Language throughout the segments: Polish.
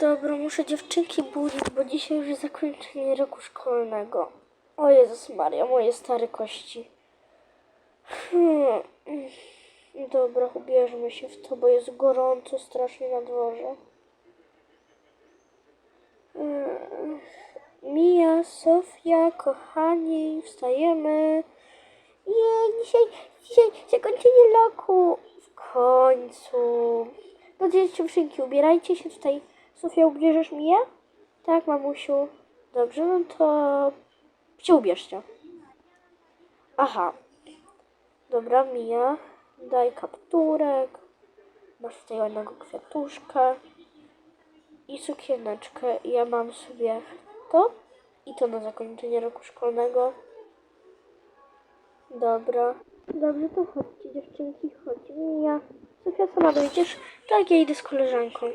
Dobra, muszę dziewczynki budzić, bo dzisiaj już jest zakończenie roku szkolnego. O Jezus Maria, moje stare kości. Hmm. Dobra, ubierzmy się w to, bo jest gorąco strasznie na dworze. Mm. Mija, Sofia, kochani, wstajemy. Jej, dzisiaj, dzisiaj zakończenie roku. W końcu. No dziewczynki, ubierajcie się tutaj. Sofia, ubierzesz mnie? Tak, mamusiu. Dobrze, no to się ubierzcie. Aha. Dobra, Mija, daj kapturek. Masz tutaj ładnego kwiatuszka i sukieneczkę. Ja mam sobie to i to na zakończenie roku szkolnego. Dobra. Dobrze, to chodźcie dziewczynki, chodź. Mija. Sofia, sama dojdziesz? Tak, ja idę z koleżanką.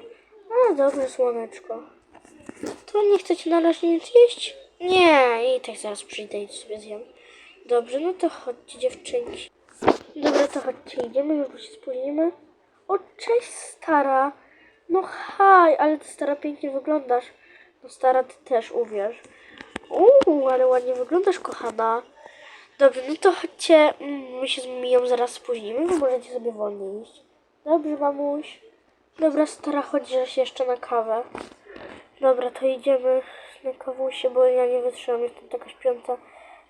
A, dobrze, słoneczko. To nie chcecie na razie nic jeść? Nie, i tak zaraz przyjdę i sobie zjem. Dobrze, no to chodźcie dziewczynki. Dobra, to chodźcie, idziemy, już bo się spóźnimy. O, cześć stara. No haj, ale ty stara pięknie wyglądasz. No stara, ty też uwierz. Uuu, ale ładnie wyglądasz, kochana. Dobrze, no to chodźcie, mm, my się z Miją zaraz spóźnimy, wy możecie sobie wolniej iść. Dobrze, mamuś. Dobra, stara, chodź że jeszcze na kawę. Dobra, to idziemy na kawusie, bo ja nie wytrzymam, jestem taka śpiąca.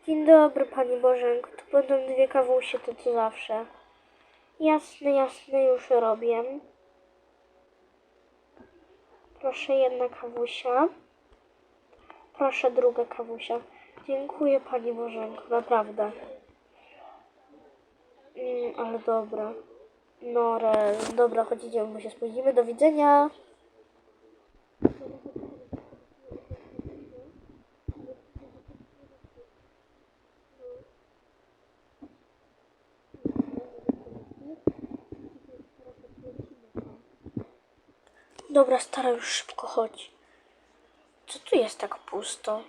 Dzień dobry, Pani Bożenko, to będą dwie kawusie, to co zawsze. Jasne, jasne, już robię. Proszę jedna kawusia. Proszę druga kawusia. Dziękuję Pani Bożenko, naprawdę. Mm, ale dobra. No, dobra, chodź idziemy, bo się spóźnimy. Do widzenia. Dobra, stara, już szybko chodź. Co tu jest tak pusto?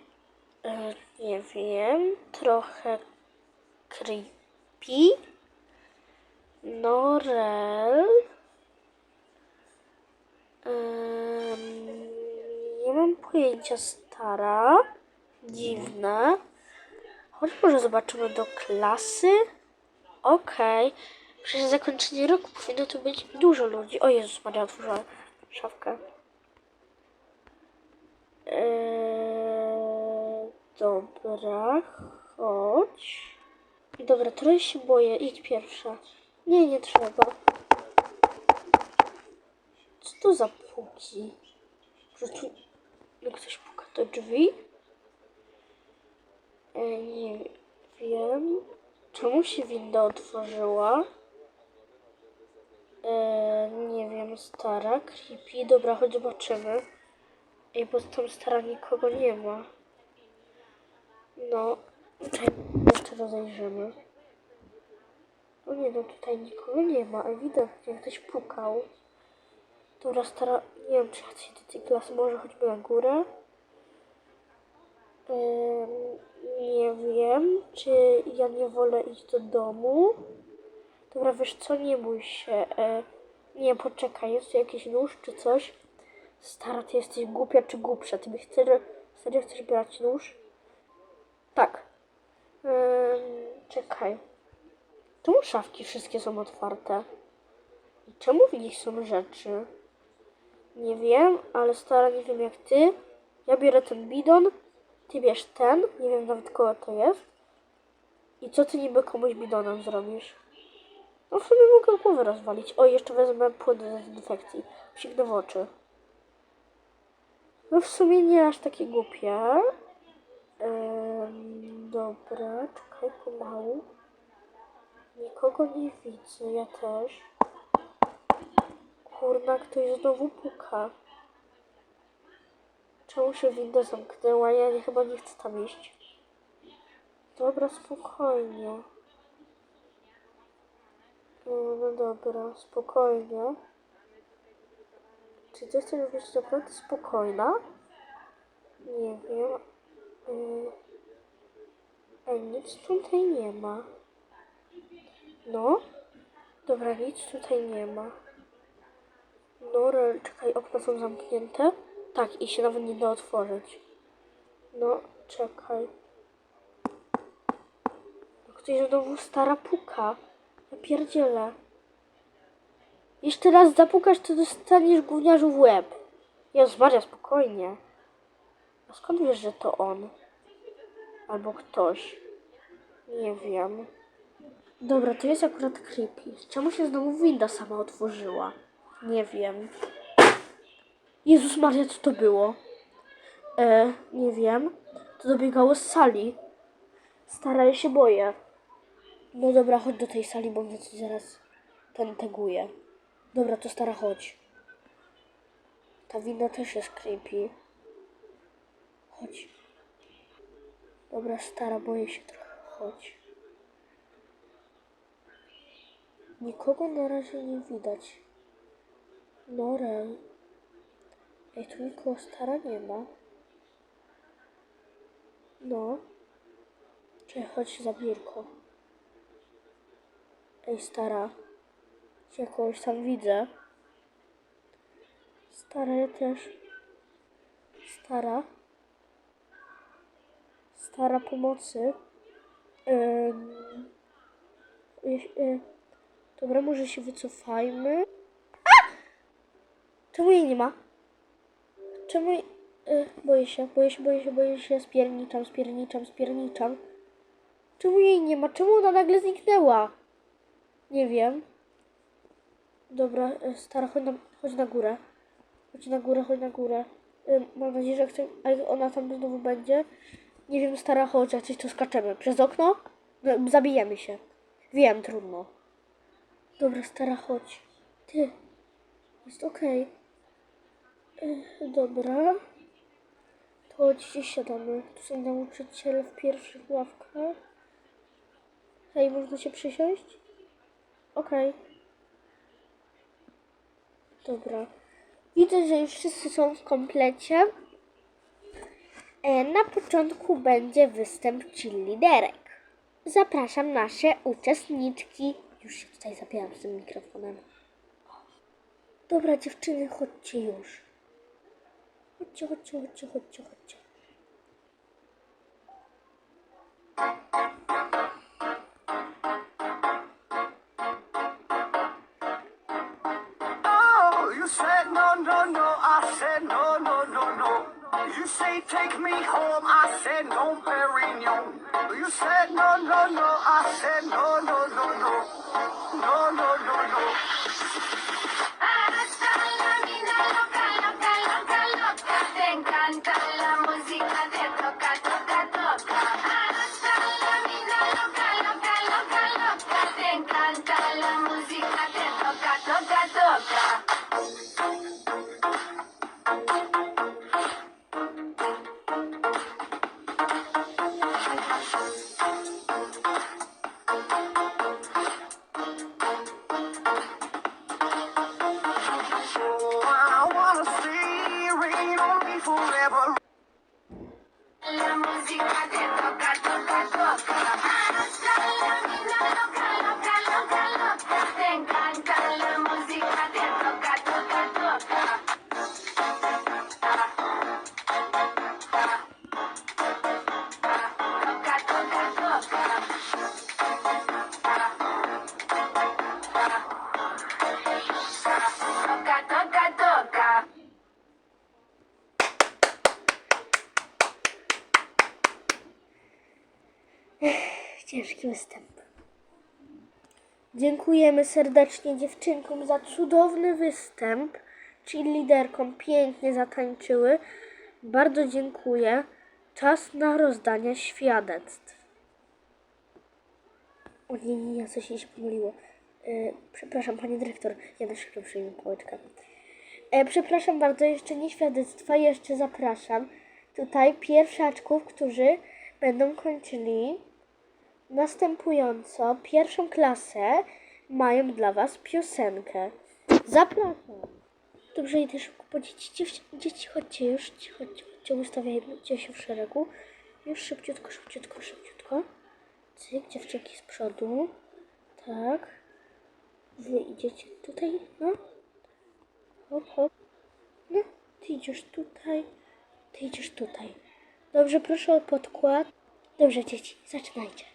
E, nie wiem. Trochę creepy. Norel. Em, nie mam pojęcia, stara. Dziwne. Chodź może zobaczymy do klasy. Okej. Przecież zakończenie roku powinno tu być dużo ludzi. O Jezus Maria, otworzyła szafkę. Eee, dobra, chodź. Dobra, trochę się boję. Idź pierwsza. Nie, nie trzeba. Co to za puki? Że tu no ktoś puka do drzwi? E, nie wiem. Czemu się winda otworzyła? E, nie wiem, stara, creepy. Dobra, chodź zobaczymy. Ej, bo tam stara nikogo nie ma. No, jeszcze rozejrzymy. Nie, no tutaj nikogo nie ma. Ewidentnie ktoś pukał. Dobra, stara, nie wiem, czy chcę do tej klasy, może choćby na górę. Nie wiem, czy ja nie wolę iść do domu. Dobra, wiesz co, nie bój się. E, nie, poczekaj, jest tu jakiś nóż czy coś? Stara, ty jesteś głupia czy głupsza? Ty byś serio, serio chcesz brać nóż? Tak. Czekaj. Czemu szafki wszystkie są otwarte? I czemu w nich są rzeczy? Nie wiem, ale stara, nie wiem jak ty. Ja biorę ten bidon, ty bierz ten, nie wiem nawet kogo to jest. I co ty niby komuś bidonem zrobisz? No w sumie mogę głowę rozwalić. O, jeszcze wezmę płyn do dezynfekcji. Psiknę w oczy. No w sumie nie aż takie głupie. Ym, dobra, czekaj pomału. Nikogo nie widzę, ja też. Kurna, ktoś znowu puka. Czemu się winda zamknęła? Ja nie, chyba nie chcę tam iść. Dobra, spokojnie. No, no dobra, spokojnie. Czy ty chcesz być naprawdę spokojna? Nie wiem. Yy... Ej, nic tutaj nie ma. No? Dobra, nic tutaj nie ma. No, czekaj, okna są zamknięte. Tak, i się nawet nie da otworzyć. No, czekaj. Ktoś znowu stara puka. Ja pierdzielę. Jeszcze raz zapukasz, to dostaniesz gówniarzu w łeb. Jezus Maria, spokojnie. A skąd wiesz, że to on? Albo ktoś. Nie wiem. Dobra, to jest akurat creepy. Czemu się znowu winda sama otworzyła? Nie wiem. Jezus Maria, co to było? E, nie wiem. To dobiegało z sali. Stara, ja się boję. No dobra, chodź do tej sali, bo mnie coś zaraz ten teguje. Dobra, to stara, chodź. Ta winda też jest creepy. Chodź. Dobra, stara, boję się trochę. Chodź. Nikogo na razie nie widać. Norel. Ej, tu nikogo stara nie ma. No. Czekaj, chodź za biurko. Ej, stara. Ja kogoś tam widzę. Stara, ja też. Stara. Stara pomocy. Ym, dobra, może się wycofajmy. Czemu jej nie ma? Czemu jej... Y, boję się, boję się, boję się, boję się. Spierniczam, spierniczam, spierniczam. Czemu jej nie ma? Czemu ona nagle zniknęła? Nie wiem. Dobra, y, stara, chodź na, chodź na górę. Chodź na górę, chodź na górę. Y, mam nadzieję, że chce, a jak ona tam znowu będzie. Nie wiem, stara, chodź, jak coś tu skaczemy. Przez okno? No, zabijemy się. Wiem, trudno. Dobra, stara, chodź. Ty. Jest okej. Y, Dobra. To gdzie siadamy? Tu są nauczyciele w pierwszych ławkach. Hej, można się przysiąść? Okej. Dobra. Widzę, że już wszyscy są w komplecie. E, Na początku będzie występ liderek. Zapraszam nasze uczestniczki. Już się tutaj zabieram z tym mikrofonem. Dobra, dziewczyny, chodźcie już. Chodźcie, chodźcie, chodźcie, chodźcie, chodźcie. Oh, no, no, no. Take me home. I said no, Perignon. You said no, no, no. I said no, no, no, no. No, no, no, no. Dziękujemy serdecznie dziewczynkom za cudowny występ. Czyli liderkom pięknie zatańczyły. Bardzo dziękuję. Czas na rozdanie świadectw. O nie, nie, nie, coś mi się pomyliło. E, przepraszam, pani dyrektor, ja na szybko przyjmę pałeczkę. E, przepraszam bardzo, jeszcze nie świadectwa, jeszcze zapraszam tutaj pierwszaczków, którzy będą kończyli następująco pierwszą klasę mają dla Was piosenkę. Zapraszam. Dobrze, idę szybko po dzieci. Dzieci, chodźcie już, chodźcie, chodźcie, ustawiajcie się w szeregu. Już szybciutko, szybciutko, szybciutko. Cyk, dziewczynki z przodu. Tak. Wy idziecie tutaj, no. Hop, hop. No, Ty idziesz tutaj, ty idziesz tutaj. Dobrze, proszę o podkład. Dobrze, dzieci, zaczynajcie.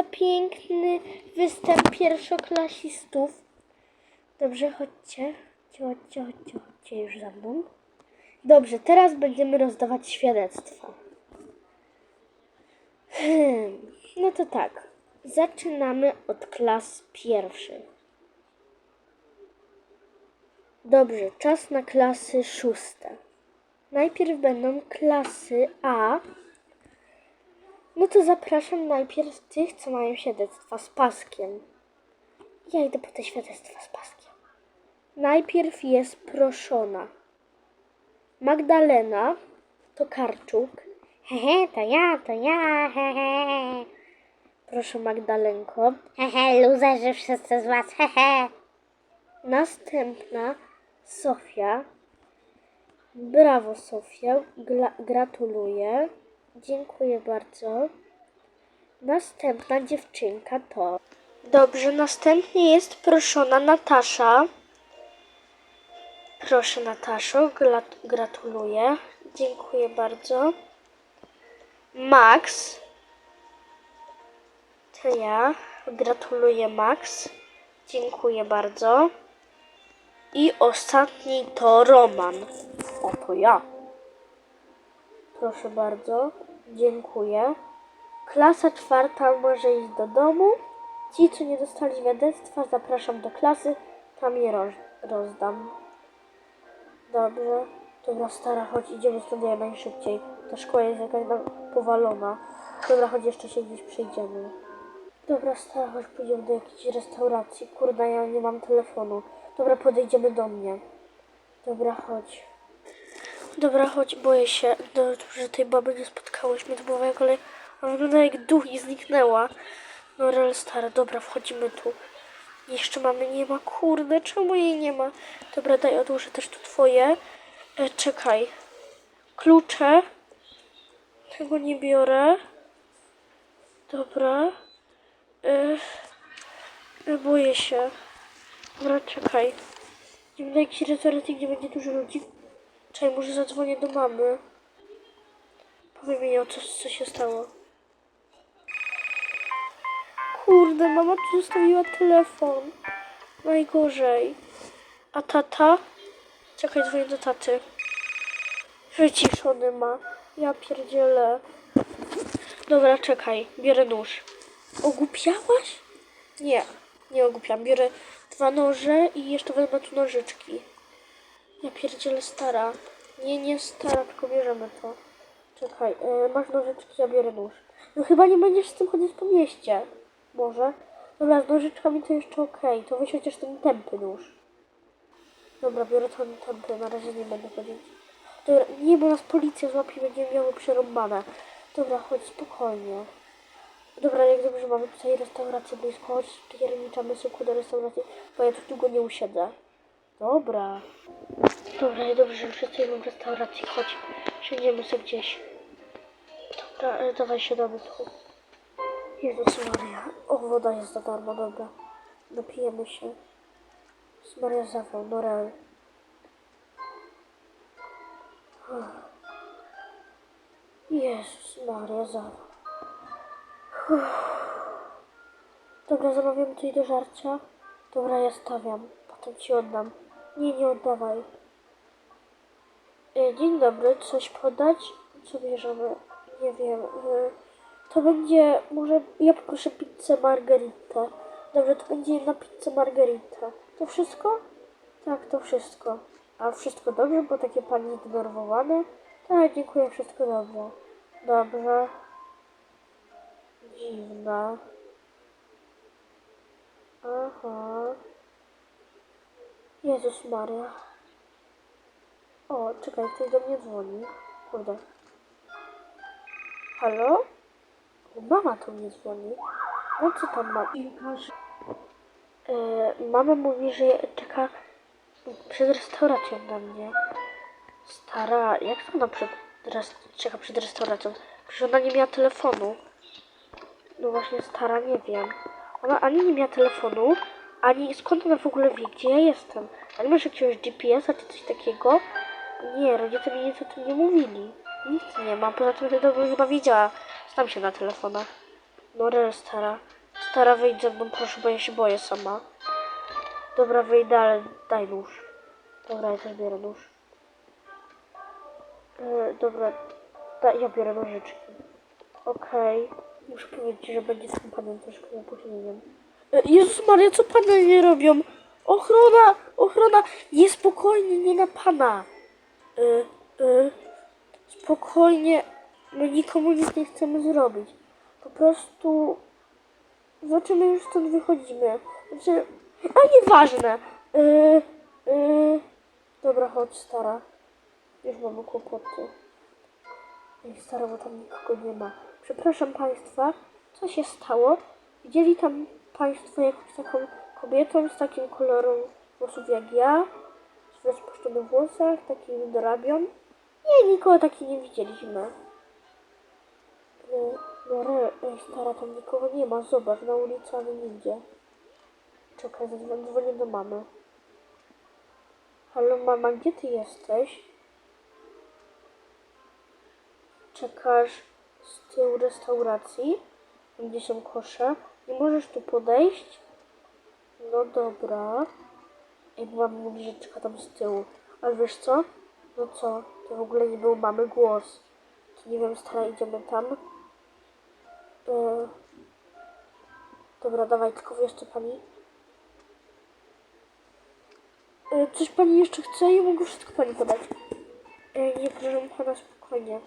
Za piękny występ pierwszoklasistów. Dobrze, chodźcie. Chodźcie, chodźcie, chodźcie, już za mną. Dobrze, teraz będziemy rozdawać świadectwa. Hmm, no to tak. Zaczynamy od klas pierwszych. Dobrze, czas na klasy szóste. Najpierw będą klasy A. No to zapraszam najpierw tych, co mają świadectwa z paskiem. Ja idę po te świadectwa z paskiem. Najpierw jest proszona. Magdalena Tokarczuk. Hehe, to ja, to ja, hehe. Proszę Magdalenko. Hehe, luzerzy wszyscy z was, hehe. Następna Sofia. Brawo Sofia, Gla- gratuluję. Dziękuję bardzo. Następna dziewczynka to. Dobrze, następnie jest proszona Natasza. Proszę Nataszo, gratuluję. Dziękuję bardzo. Max. To ja. Gratuluję Max. Dziękuję bardzo. I ostatni to Roman. Oto ja. Proszę bardzo. Dziękuję. Klasa czwarta może iść do domu. Ci, co nie dostali świadectwa, zapraszam do klasy. Tam je roz rozdam. Dobrze. Dobra, stara, chodź, idziemy stąd najszybciej. Ta szkoła jest jakaś powalona. Dobra, chodź, jeszcze się gdzieś przejdziemy. Dobra, stara, chodź, pójdziemy do jakiejś restauracji. Kurde, ja nie mam telefonu. Dobra, podejdziemy do mnie. Dobra, chodź. Dobra, chodź, boję się, że tej baby nie spotkałyśmy. To była moja kolej. Ona wygląda jak duch i zniknęła. No, real stara, dobra, wchodzimy tu. Jeszcze mamy, nie ma, kurde, czemu jej nie ma? Dobra, daj, odłożę też tu twoje. E, czekaj. Klucze. Tego nie biorę. Dobra. E, e, boję się. Dobra, czekaj. Idziemy do jakiejś restauracji, gdzie będzie dużo ludzi. Czekaj, może zadzwonię do mamy. Powiem jej o co, co się stało. Kurde, mama tu zostawiła telefon. Najgorzej. A tata? Czekaj, dzwonię do taty. Wyciszony ma. Ja pierdzielę. Dobra, czekaj. Biorę nóż. Ogłupiałaś? Nie, nie ogłupiam. Biorę dwa noże i jeszcze wezmę tu nożyczki. Ja pierdzielę stara. Nie, nie stara, tylko bierzemy to. Czekaj, e, masz nożyczki, ja biorę nóż. No chyba nie będziesz z tym chodzić po mieście. Może? Dobra, z nożyczkami to jeszcze okej. To weź chociaż ten tępy nóż. Dobra, biorę ten tępy, na razie nie będę chodzić. Dobra, nie, bo nas policja złapie, będziemy miały przerąbane. Dobra, chodź spokojnie. Dobra, jak dobrze mamy tutaj restaurację blisko, chodź pierniczamy szybko do restauracji, bo ja tu długo nie usiedzę. Dobra. Dobra, dobrze, że wszyscy idą w restauracji. Chodź, siędziemy sobie gdzieś. Dobra, e, dawaj siadamy tu. Jezus Maria. O, woda jest za darmo, dobra. Napijemy się. Jezus Maria zawał, no real. Uff. Jezus Maria zawał. Dobra, zamawiamy coś do żarcia. Dobra, ja stawiam. Potem ci oddam. Nie, nie oddawaj. E, Dzień dobry, coś podać? Co bierzemy? Nie wiem. y, To będzie, może ja poproszę pizzę margarita. Dobrze, to będzie jedna pizza margarita. To wszystko? Tak, to wszystko. A wszystko dobrze, bo takie pani zdenerwowane? Tak, dziękuję, wszystko dobrze. Dobrze. Dziwna. Aha. Jezus Maria. O, czekaj, ktoś do mnie dzwoni. Kurde. Halo? Mama to mnie dzwoni. No co tam ma? E, mama mówi, że czeka przed restauracją na mnie. Stara, jak to ona przed, czeka przed restauracją? Przecież ona nie miała telefonu. No właśnie, stara, nie wiem. Ona ani nie miała telefonu, ani skąd ona w ogóle wie, gdzie ja jestem. A nie masz jakiegoś GPS-a czy coś takiego? Nie, rodzice mi nic o tym nie mówili. Nic nie ma, poza tym wtedy bym chyba wiedziała. Znam się na telefonach. No re, stara. Stara, wyjdź ze mną, proszę, bo ja się boję sama. Dobra, wyjdę, ale daj nóż. Dobra, ja też biorę nóż. E, dobra, da, ja biorę nożyczki. Okej. Muszę powiedzieć, że będzie z tym panem troszkę opóźnieniem. Jezus Maria, co pany nie robią? Ochrona! Ochrona! Niespokojnie, nie na pana. E, e, spokojnie. My nikomu nic nie chcemy zrobić. Po prostu... Znaczy my już stąd wychodzimy. Znaczy... A nieważne. E, dobra, chodź stara. Już mamy kłopoty. Ej, stara, bo tam nikogo nie ma. Przepraszam Państwa, co się stało? Widzieli tam Państwo jakąś taką kobietę z takim kolorem włosów jak ja? Z rozpuszczonych włosach, takim dorabion? Nie, nikogo takiej nie widzieliśmy. No, no ej, stara, tam nikogo nie ma. Zobacz, na ulicy ani nigdzie. Czekaj, zadzwonię dzwonię do mamy. Halo, mama, gdzie ty jesteś? Czekasz z tyłu restauracji, gdzie są kosze. Nie możesz tu podejść? No dobra. I że czeka tam z tyłu. Ale wiesz co? No co? To w ogóle nie był mamy głos. To nie wiem, stara, idziemy tam. E... Dobra, dawaj, tylko wiesz co pani? E, coś pani jeszcze chce? Ja mogę wszystko pani podać. E, nie, proszę pana, spokojnie.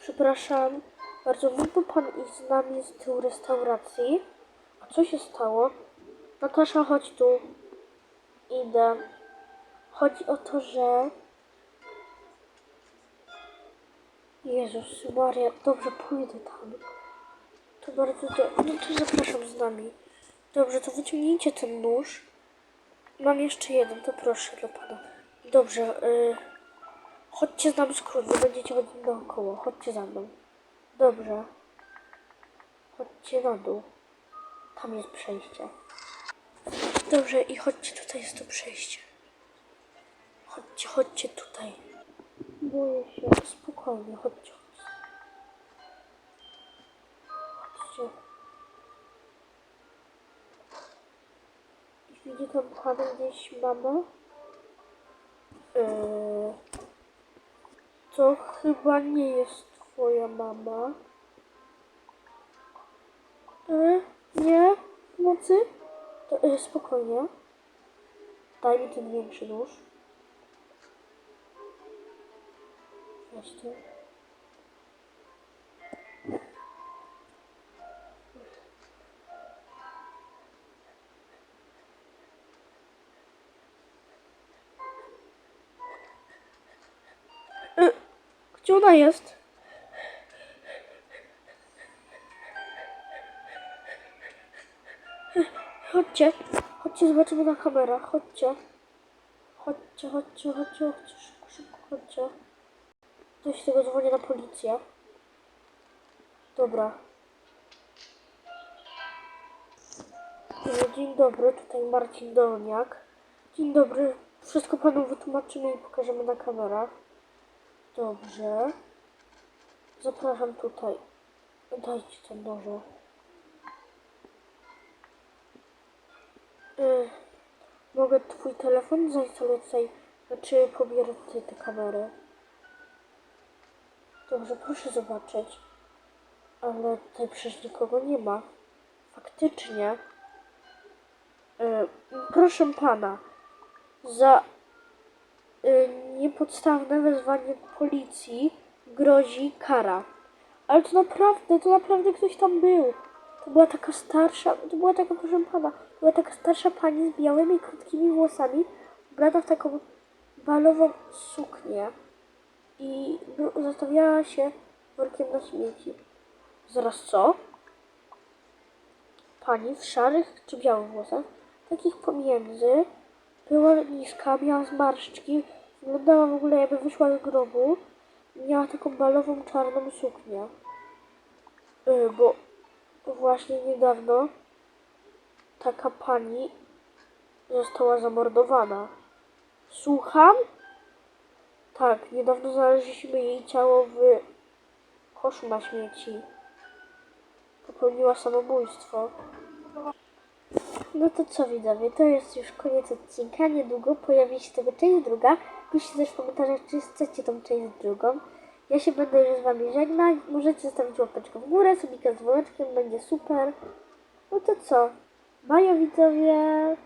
Przepraszam, bardzo mógłby pan iść z nami z tyłu restauracji? A co się stało? Natasza, chodź tu. Idę. Chodzi o to, że... Jezus Maria, dobrze, pójdę tam. To bardzo do... No to zapraszam z nami. Dobrze, to wyciągnijcie ten nóż. Mam jeszcze jeden, to proszę dla pana. Dobrze, y... Chodźcie z nami skrót, będziecie chodzić naokoło. Chodźcie za mną. Dobrze. Chodźcie na dół. Tam jest przejście. Dobrze, i chodźcie, tutaj jest to przejście. Chodźcie, chodźcie tutaj. Boję się. Spokojnie, chodźcie. Chodźcie. Widzi tam pan gdzieś mamę? Yy, to chyba nie jest twoja mama. E, nie? Pomocy? To, e, spokojnie. Daj mi ten większy nóż. Tu. E, Gdzie ona jest? Chodźcie, chodźcie, zobaczymy na kamerach, chodźcie. Chodźcie, chodźcie, chodźcie, chodźcie, szybko, szybko, chodźcie. Coś z tego dzwonię na policję. Dobra. Dzień dobry, tutaj Marcin Dolniak. Dzień dobry, wszystko panu wytłumaczymy i pokażemy na kamerach. Dobrze. Zapraszam tutaj. Dajcie ten noże. Y, mogę twój telefon zainstalować tutaj, znaczy pobierę tutaj te kamery. Dobrze, proszę zobaczyć. Ale tutaj przecież nikogo nie ma. Faktycznie. E, proszę pana, za e, niepodstawne wezwanie policji grozi kara. Ale to naprawdę, to naprawdę ktoś tam był. To była taka starsza, to była taka, proszę pana, była taka starsza pani z białymi, krótkimi włosami, ubrana w taką balową suknię i bro- zostawiała się workiem na śmieci. Zaraz co? Pani w szarych czy białych włosach, takich pomiędzy, była niska, miała zmarszczki, wyglądała w ogóle jakby wyszła z grobu, miała taką balową czarną suknię. Y, bo właśnie niedawno taka pani została zamordowana. Słucham? Tak, niedawno znaleźliśmy jej ciało w koszu na śmieci. Popełniła samobójstwo. No to co widzowie, to jest już koniec odcinka. Niedługo pojawi się tego część druga. Piszcie też w komentarzach, czy chcecie tą część drugą. Ja się będę już z wami żegnać. Możecie zostawić łapeczkę w górę, subika z dzwoneczkiem, będzie super. No to co? Bajo widzowie!